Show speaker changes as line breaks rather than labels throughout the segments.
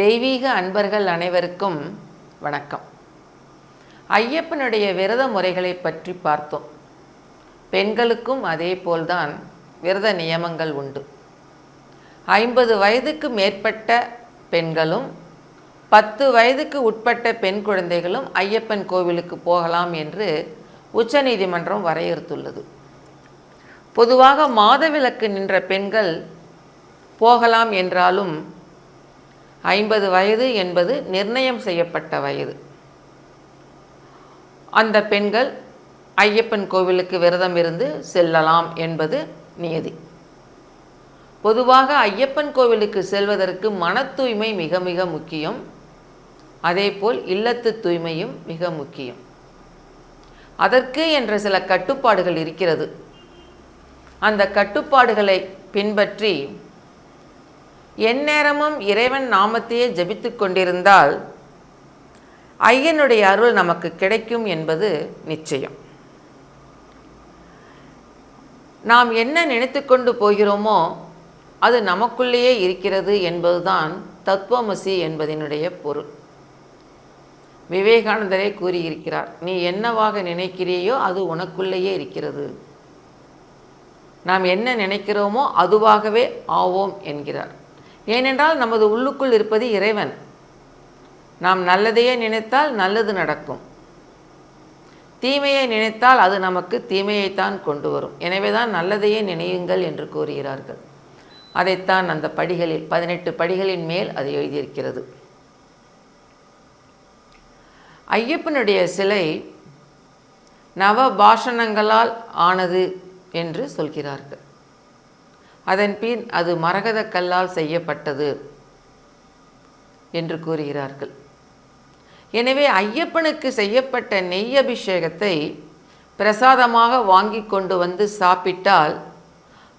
தெய்வீக அன்பர்கள் அனைவருக்கும் வணக்கம். ஐயப்பனுடைய விரத முறைகளை பற்றி பார்த்தோம். பெண்களுக்கும் அதே போல்தான் விரத நியமங்கள் உண்டு. ஐம்பது வயதுக்கு மேற்பட்ட பெண்களும் பத்து வயதுக்கு உட்பட்ட பெண் குழந்தைகளும் ஐயப்பன் கோவிலுக்கு போகலாம் என்று உச்சநீதிமன்றம் வரையறுத்துள்ளது. பொதுவாக மாதவிலக்கு நின்ற பெண்கள் போகலாம் என்றாலும் ஐம்பது வயது என்பது நிர்ணயம் செய்யப்பட்ட வயது. அந்த பெண்கள் ஐயப்பன் கோவிலுக்கு விரதம் இருந்து செல்லலாம் என்பது நியதி. பொதுவாக ஐயப்பன் கோவிலுக்கு செல்வதற்கு மன தூய்மை மிக மிக முக்கியம். அதேபோல் இல்லத்து தூய்மையும் மிக முக்கியம். அதற்கு என்ற சில கட்டுப்பாடுகள் இருக்கிறது. அந்த கட்டுப்பாடுகளை பின்பற்றி எந்நேரமும் இறைவன் நாமத்தையே ஜபித்து கொண்டிருந்தால் ஐயனுடைய அருள் நமக்கு கிடைக்கும் என்பது நிச்சயம். நாம் என்ன நினைத்து கொண்டு போகிறோமோ அது நமக்குள்ளேயே இருக்கிறது என்பதுதான் தத்துவமசி என்பதனுடைய பொருள். விவேகானந்தரே கூறியிருக்கிறார் நீ என்னவாக நினைக்கிறியோ அது உனக்குள்ளேயே இருக்கிறது. நாம் என்ன நினைக்கிறோமோ அதுவாகவே ஆவோம் என்கிறார். ஏனென்றால் நமது உள்ளுக்குள் இருப்பது இறைவன். நாம் நல்லதையே நினைத்தால் நல்லது நடக்கும். தீமையை நினைத்தால் அது நமக்கு தீமையைத்தான் கொண்டு வரும். எனவே தான் நல்லதையே நினையுங்கள் என்று கூறுகிறார்கள். அதைத்தான் அந்த படிகளில் பதினெட்டு படிகளின் மேல் அது எழுதியிருக்கிறது. ஐயப்பனுடைய சிலை நவபாஷணங்களால் ஆனது என்று சொல்கிறார்கள். அதன் பின் அது மரகத கல்லால் செய்யப்பட்டது என்று கூறுகிறார்கள். எனவே ஐயப்பனுக்கு செய்யப்பட்ட நெய் அபிஷேகத்தை பிரசாதமாக வாங்கி கொண்டு வந்து சாப்பிட்டால்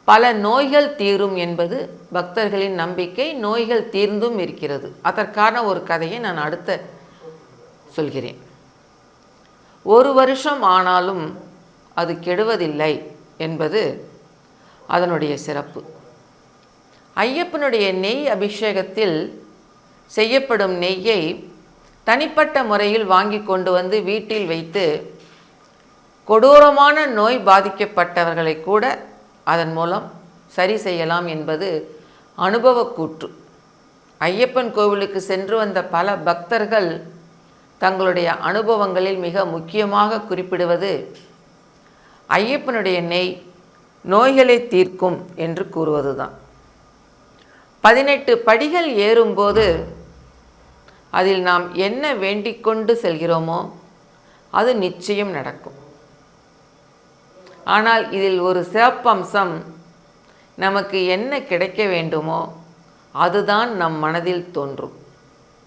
பல நோய்கள் தீரும் என்பது பக்தர்களின் நம்பிக்கை. நோய்கள் தீர்ந்தும் இருக்கிறது. அதற்கான ஒரு கதையை நான் அடுத்த சொல்கிறேன். ஒரு வருஷம் ஆனாலும் அது கெடுவதில்லை என்பது அதனுடைய சிறப்பு. ஐயப்பனுடைய நெய் அபிஷேகத்தில் செய்யப்படும் நெய்யை தனிப்பட்ட முறையில் வாங்கி கொண்டு வந்து வீட்டில் வைத்து கொடூரமான நோய் பாதிக்கப்பட்டவர்களை கூட அதன் மூலம் சரி செய்யலாம் என்பது அனுபவக்கூற்று ஐயப்பன் கோவிலுக்கு சென்று வந்த பல பக்தர்கள் தங்களுடைய அனுபவங்களில் மிக முக்கியமாக குறிப்பிடுவது ஐயப்பனுடைய நெய் நோய்களை தீர்க்கும் என்று கூறுவதுதான். பதினெட்டு படிகள் ஏறும்போது அதில் நாம் என்ன வேண்டிக் கொண்டு செல்கிறோமோ அது நிச்சயம் நடக்கும். ஆனால் இதில் ஒரு சிறப்பம்சம் நமக்கு என்ன கிடைக்க வேண்டுமோ அதுதான் நம் மனதில் தோன்றும்.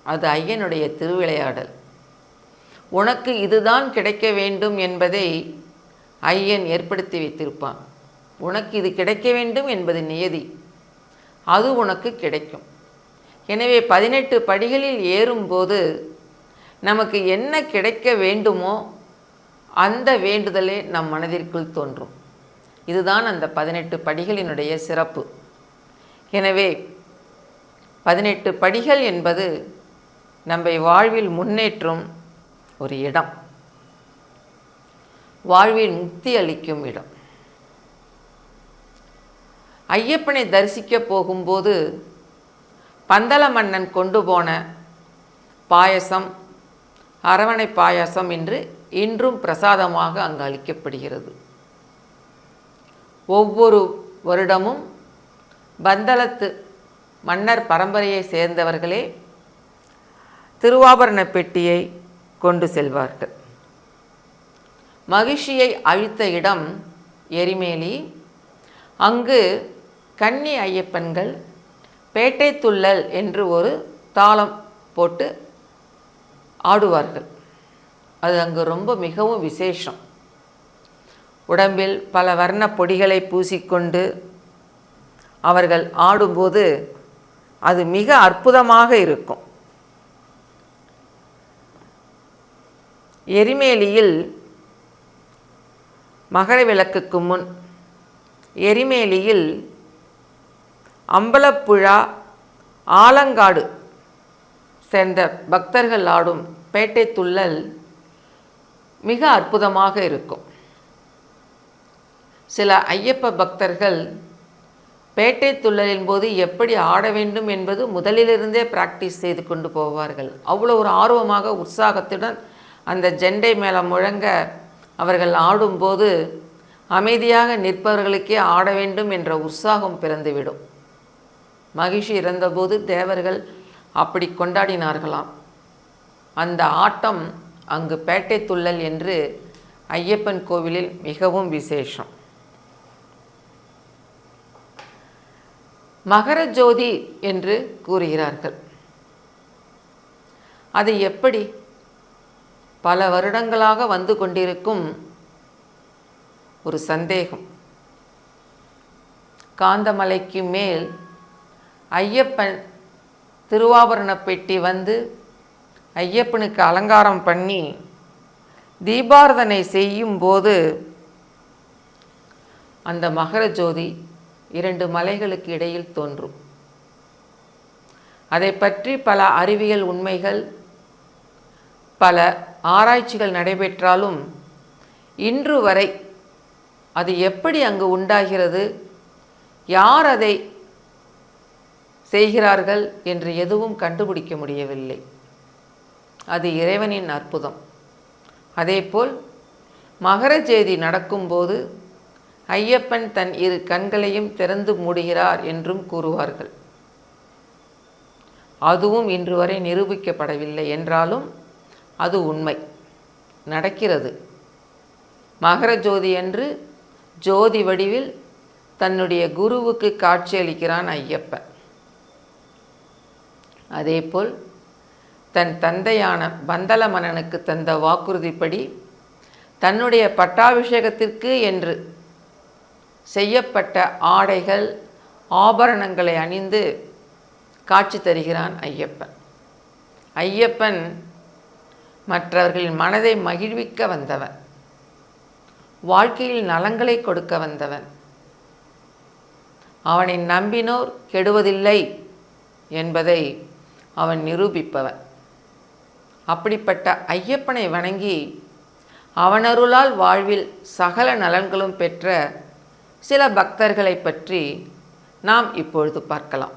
அது ஐயனுடைய திருவிளையாடல். உனக்கு இதுதான் கிடைக்க வேண்டும் என்பதை ஐயன் ஏற்படுத்தி வைத்திருப்பான். உனக்கு இது கிடைக்க வேண்டும் என்பது நியதி. அது உனக்கு கிடைக்கும். எனவே பதினெட்டு படிகளில் ஏறும்போது நமக்கு என்ன கிடைக்க வேண்டுமோ அந்த வேண்டுதலே நம் மனதிற்குள் தோன்றும். இதுதான் அந்த பதினெட்டு படிகளினுடைய சிறப்பு. எனவே பதினெட்டு படிகள் என்பது நம்மை வாழ்வில் முன்னேற்றும் ஒரு இடம். வாழ்வில் முக்தி அளிக்கும் இடம். ஐயப்பனை தரிசிக்க போகும்போது பந்தல மன்னன் கொண்டு போன பாயசம் அரவணை பாயாசம் என்று இன்றும் பிரசாதமாக அங்கு அளிக்கப்படுகிறது. ஒவ்வொரு வருடமும் பந்தளத்து மன்னர் பரம்பரையை சேர்ந்தவர்களே திருவாபரண பெட்டியை கொண்டு செல்வார்கள். மகிழ்ச்சியை அழித்த இடம் எரிமேலி. அங்கு கன்னி ஐயப்பன்கள் பேட்டை துள்ளல் என்று ஒரு தாளம் போட்டு ஆடுவார்கள். அது அங்கு ரொம்ப மிகவும் விசேஷம். உடம்பில் பல வர்ண பொடிகளை பூசிக்கொண்டு அவர்கள் ஆடும்போது அது மிக அற்புதமாக இருக்கும். எரிமேலியில் மகர விளக்குக்கு முன் எரிமேலியில் அம்பலப்புழா ஆலங்காடு சேர்ந்த பக்தர்கள் ஆடும் பேட்டை துள்ளல் மிக அற்புதமாக இருக்கும். சில ஐயப்ப பக்தர்கள் பேட்டை துள்ளலின் போது எப்படி ஆட வேண்டும் என்பது முதலிலிருந்தே பிராக்டிஸ் செய்து கொண்டு போவார்கள். அவ்வளோ ஒரு ஆர்வமாக உற்சாகத்துடன் அந்த ஜெண்டை மேலே முழங்க அவர்கள் ஆடும்போது அமைதியாக நிற்பவர்களுக்கே ஆட வேண்டும் என்ற உற்சாகம் பிறந்துவிடும். மகிழ்ச்சி இறந்தபோது தேவர்கள் அப்படி கொண்டாடினார்களாம். அந்த ஆட்டம் அங்கு பேட்டை துள்ளல் என்று ஐயப்பன் கோவிலில் மிகவும் விசேஷம். மகர ஜோதி என்று கூறுகிறார்கள். அது எப்படி? பல வருடங்களாக வந்து கொண்டிருக்கும் ஒரு சந்தேகம். காந்தமலைக்கு மேல் ஐயப்பன் திருவாபரண பெட்டி வந்து ஐயப்பனுக்கு அலங்காரம் பண்ணி தீபாரதனை செய்யும்போது அந்த மகர ஜோதி இரண்டு மலைகளுக்கு இடையில் தோன்றும். அதை பற்றி பல அறிவியல் உண்மைகள் பல ஆராய்ச்சிகள் நடைபெற்றாலும் இன்று வரை அது எப்படி அங்கு உண்டாகிறது யார் அதை செய்கிறார்கள் என்று எதுவும் கண்டுபிடிக்க முடியவில்லை. அது இறைவனின் அற்புதம். அதேபோல் மகர ஜேதி நடக்கும்போது ஐயப்பன் தன் இரு கண்களையும் திறந்து மூடுகிறார் என்றும் கூறுவார்கள். அதுவும் இன்று வரை நிரூபிக்கப்படவில்லை என்றாலும் அது உண்மை. நடக்கிறது. மகர ஜோதி என்று ஜோதி வடிவில் தன்னுடைய குருவுக்கு காட்சியளிக்கிறான் ஐயப்பன். அதேபோல் தன் தந்தையான பந்தல மன்னனுக்கு தந்த வாக்குறுதிப்படி தன்னுடைய பட்டாபிஷேகத்திற்கு என்று செய்யப்பட்ட ஆடைகள் ஆபரணங்களை அணிந்து காட்சி தருகிறான் ஐயப்பன். ஐயப்பன் மற்றவர்களின் மனதை மகிழ்விக்க வந்தவன். வாழ்க்கையில் நலங்களை கொடுக்க வந்தவன். அவனை நம்பினோர் கெடுவதில்லை என்பதை அவன் நிரூபிப்பவன். அப்படிப்பட்ட ஐயப்பனை வணங்கி அவனருளால் வாழ்வில் சகல நலன்களும் பெற்ற சில பக்தர்களை பற்றி நாம் இப்பொழுது பார்க்கலாம்.